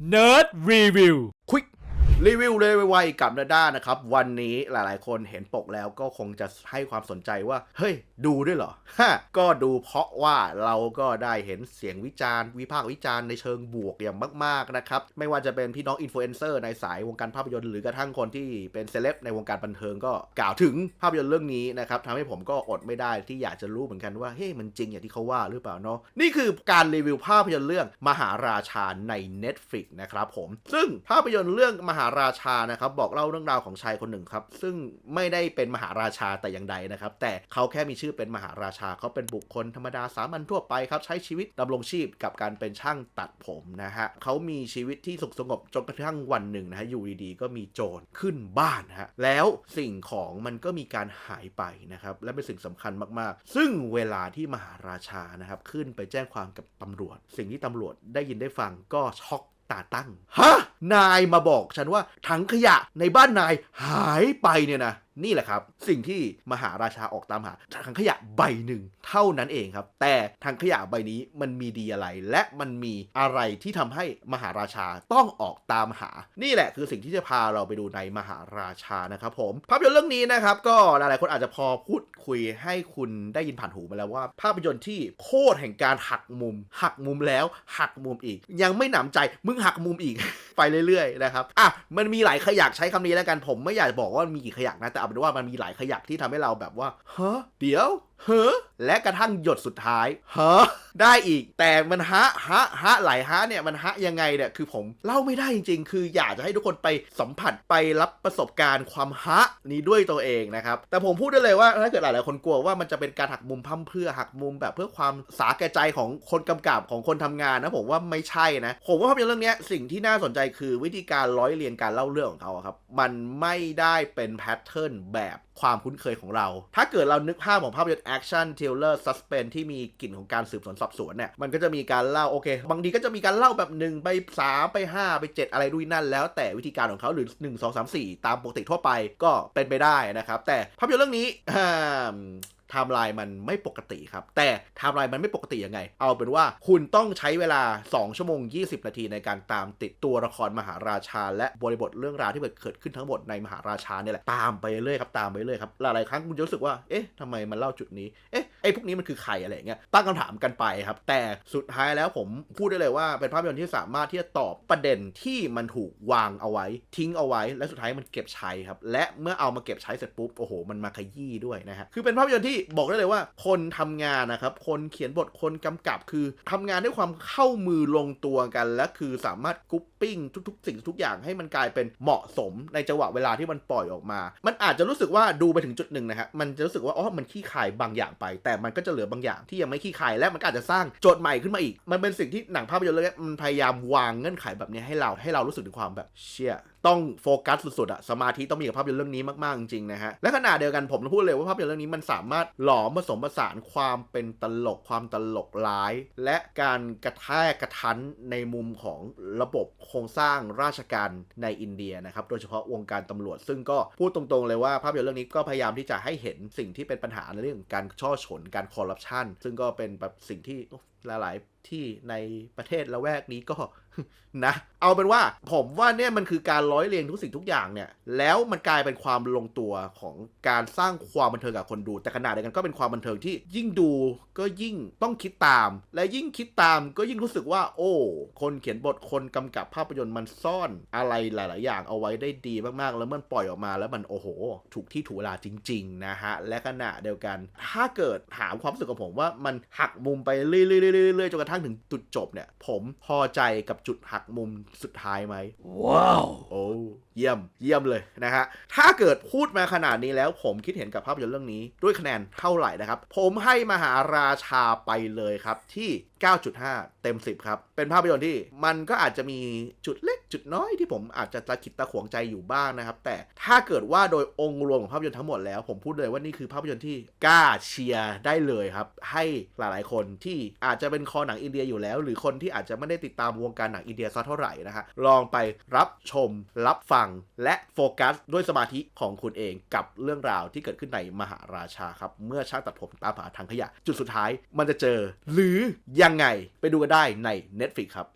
Nerd Review ควิก รีวิวเลยไวๆกับนาด้านะครับ วันนี้หลายๆ คนเห็นปกแล้วก็คงจะให้ความสนใจว่า เฮ้ย ดูด้วยเหรอฮะก็ดูเพราะว่าเราก็ได้เห็นเสียงวิจารณ์ วิพากษ์วิจารณ์ในเชิงบวกอย่างมากๆนะครับ ไม่ว่าจะเป็นพี่น้องอินฟลูเอนเซอร์ในสายวงการภาพยนตร์หรือกระทั่งคนที่เป็นเซเลบในวงการบันเทิงก็กล่าวถึงภาพยนตร์เรื่องนี้นะครับทำให้ผมก็อดไม่ได้ที่อยากจะรู้เหมือนกันว่าเฮ้ยมันจริงอย่างที่เขาว่าหรือเปล่าเนาะนี่คือการรีวิวภาพยนตร์เรื่องมหาราชาใน Netflix นะครับผมซึ่งภาพยนตร์เรื่องมหาราชานะครับบอกเล่าเรื่องราวของชายคนหนึ่งครับ ซึ่งไม่ได้เป็นมหาราชาแต่อย่างใดนะครับ แต่เขาแค่มีชื่อเป็นมหาราชาเขาเป็นบุคคลธรรมดาสามัญทั่วไปครับ ใช้ชีวิตดำรงชีพกับการเป็นช่างตัดผมนะฮะเขามีชีวิตที่สุขสงบจนกระทั่งวันหนึ่งนะฮะอยู่ดีๆก็มีโจรขึ้นบ้านฮะแล้วสิ่งของมันก็มีการหายไปนะครับและเป็นสิ่งสำคัญมากๆ ซึ่งเวลาที่มหาราชานะครับขึ้นไปแจ้งความกับตำรวจ สิ่งที่ตำรวจได้ยินได้ฟังก็ช็อกตาตั้งฮะ นายมาบอกฉันว่าถังขยะในบ้านนายหายไปเนี่ยนะนี่แหละครับ สิ่งที่มหาราชาออกตามหาถังขยะใบหนึ่งเท่านั้นเองครับ แต่ถังขยะใบนี้มันมีดีอะไร และมันมีอะไรที่ทำให้มหาราชาต้องออกตามหา นี่แหละคือสิ่งที่จะพาเราไปดูในมหาราชานะครับผมภาพยนตร์เรื่องนี้นะครับ ก็หลายๆคนอาจจะพอพูด คุยให้คุณได้ยินผ่านหูมาแล้วว่า ภาพยนตร์ที่โคตรแห่งการหักมุม หักมุมแล้ว หักมุมอีก ยังไม่หนำใจมึงหักมุมอีก ไปเรื่อยๆนะครับอะมันมีหลายขยักใช้คำนี้แล้วกันผมไม่อยากบอกว่ามีกี่ขยักนะแต่เอาเป็นว่ามันมีหลายขยักที่ทำให้เราแบบว่าฮะเดี๋ยวเฮอและกระทั่งหยดสุดท้ายฮะได้อีก แต่มันฮะฮะฮะหลายฮะเนี่ยมันฮะยังไงเนี่ยคือผมเล่าไม่ได้จริง ๆ คืออยากจะให้ทุกคนไปสัมผัสไปรับประสบการณ์ความฮะนี้ด้วยตัวเองนะครับ แต่ผมพูดได้เลยว่าถ้าเกิดหลายๆคนกลัวว่ามันจะเป็นการหักมุมพั่มเพื่อหักมุมแบบเพื่อความสาแก่ใจของคนกำกับของคนทำงานนะผมว่าไม่ใช่นะ ผมว่าภาพยนตร์เรื่องนี้สิ่งที่น่าสนใจคือวิธีการร้อยเรียงการเล่าเรื่องของเขาครับ มันไม่ได้เป็นแพทเทิร์นแบบความคุ้นเคยของเรา ถ้าเกิดเรานึกภาพของภาพยนตร์แอคชั่นเทเลอร์ซัสเพนที่มีกลิ่นของการสืบสวนสอบสวนเนี่ย มันก็จะมีการเล่าโอเค บางทีก็จะมีการเล่าแบบ1ไป3ไป 5 ไป 7 อะไรด้วยนั่น แล้วแต่วิธีการของเขาหรือ 1 2 3 4 ตามปกติทั่วไปก็เป็นไปได้นะครับ แต่ภาพยนตร์เรื่องนี้ไทม์ไลน์มันไม่ปกติครับ แต่ไทม์ไลน์มันไม่ปกติยังไง เอาเป็นว่าคุณต้องใช้เวลา 2 ชั่วโมง 20 นาทีในการตามติดตัวละครมหาราชา และบริบทเรื่องราวที่เกิดขึ้นทั้งหมดในมหาราชาเนี่ยแหละตามไปเรื่อยครับตามไปเรื่อยครับหลายๆครั้งคุณจะรู้สึกว่าเอ๊ะทำไมมันเล่าจุดนี้เอ๊ะ ไอ้พวกนี้มันคือใครอะไรเงี้ยตั้งคำถามกันไปครับ แต่สุดท้ายแล้วผมพูดได้เลยว่าเป็นภาพยนตร์ที่สามารถที่จะตอบประเด็นที่มันถูกวางเอาไว้ ทิ้งเอาไว้ และสุดท้ายมันเก็บใช้ครับ และเมื่อเอามาเก็บใช้เสร็จปุ๊บโอ้โหมันมาขยี้ด้วยนะฮะคือเป็นภาพยนตร์ที่บอกได้เลยว่า คนทำงานนะครับคนเขียนบทคนกำกับคือทำงานด้วยความเข้ามือลงตัวกัน และคือสามารถกุ๊ป ปิ้งทุก ๆ สิ่งทุกอย่างให้มันกลายเป็นเหมาะสมในจังหวะเวลาที่มันปล่อยออกมา มันอาจจะรู้สึกว่าดูไปถึงจุดหนึ่งนะฮะมันจะรู้สึกว่าอ๋อมันขี้ขายบางอย่างไป แต่มันก็จะเหลือบางอย่างที่ยังไม่ขี้ขายและมันก็อาจจะสร้างโจทย์ใหม่ขึ้นมาอีก มันเป็นสิ่งที่หนังภาพยนตร์เรื่องนี้มันพยายามวางเงื่อนไขแบบนี้ให้เราให้เรารู้สึกถึงความแบบเชี่ย ต้องโฟกัสสุดๆอะสมาธิต้องมีกับภาพยนตร์เรื่องนี้มากๆจริงๆนะฮะและขณะเดียวกันผมพูดเลยว่าภาพยนตร์เรื่องนี้มันสามารถหลอมผสมผสานความเป็นตลกความตลกร้าย และการกระแทกกระทันในมุมของระบบโครงสร้างราชการในอินเดียนะครับโดยเฉพาะวงการตำรวจ ซึ่งก็พูดตรงๆเลยว่าภาพยนตร์เรื่องนี้ก็พยายามที่จะให้เห็นสิ่งที่เป็นปัญหาในเรื่องการช่อฉนการคอร์รัปชันซึ่งก็เป็นแบบสิ่งที่ หลายๆ ที่ในประเทศละแวกนี้ก็นะ เอาเป็นว่าผมว่าเนี่ยมันคือการร้อยเรียงทุกสิ่งทุกอย่างเนี่ย แล้วมันกลายเป็นความลงตัวของการสร้างความบันเทิงกับคนดู แต่ขณะเดียวกันก็เป็นความบันเทิงที่ยิ่งดูก็ยิ่งต้องคิดตาม และยิ่งคิดตามก็ยิ่งรู้สึกว่า โอ้ คนเขียนบทคนกำกับภาพยนตร์มันซ่อนอะไรหลาย ๆ อย่างเอาไว้ได้ดีมากๆ แล้วมันปล่อยออกมาแล้วมันโอ้โห ถูกที่ถูกเวลาจริง ๆ นะฮะและขณะเดียวกัน ถ้าเกิดถามความรู้สึกของผมว่ามันหักมุมไปเรื่อยๆๆๆจนกระทั่งถึงจุดจบเนี่ย ผมพอใจกับจุดหักมุมสุดท้ายไหมว้าวโอ้เยี่ยมเยี่ยมเลยนะฮะถ้าเกิดพูดมาขนาดนี้แล้วผมคิดเห็นกับภาพยนตร์เรื่องนี้ด้วยคะแนนเท่าไหร่นะครับ ผมให้มหาราชาไปเลยครับที่ 9.5 เต็ม 10 ครับ เป็นภาพยนตร์ที่มันก็อาจจะมีจุดเล็ก จุดน้อยที่ผมอาจจะตะขิดตะขวงใจอยู่บ้างนะครับ แต่ถ้าเกิดว่าโดยองค์รวมของภาพยนตร์ทั้งหมดแล้ว ผมพูดเลยว่านี่คือภาพยนตร์ที่กล้าเชียร์ได้เลยครับ ให้หลายๆ คนที่อาจจะเป็นคอหนังอินเดียอยู่แล้ว หรือคนที่อาจจะไม่ได้ติดตามวงการหนังอินเดียสักเท่าไหร่นะฮะลองไปรับชม รับฟัง และโฟกัส ด้วยสมาธิของคุณเองกับเรื่องราวที่เกิดขึ้นในมหาราชาครับ เมื่อช่างตัดผมตามหาทางขยะ จุดสุดท้ายมันจะเจอ หรือยังไงไปดูกันได้ใน Netflix ครับ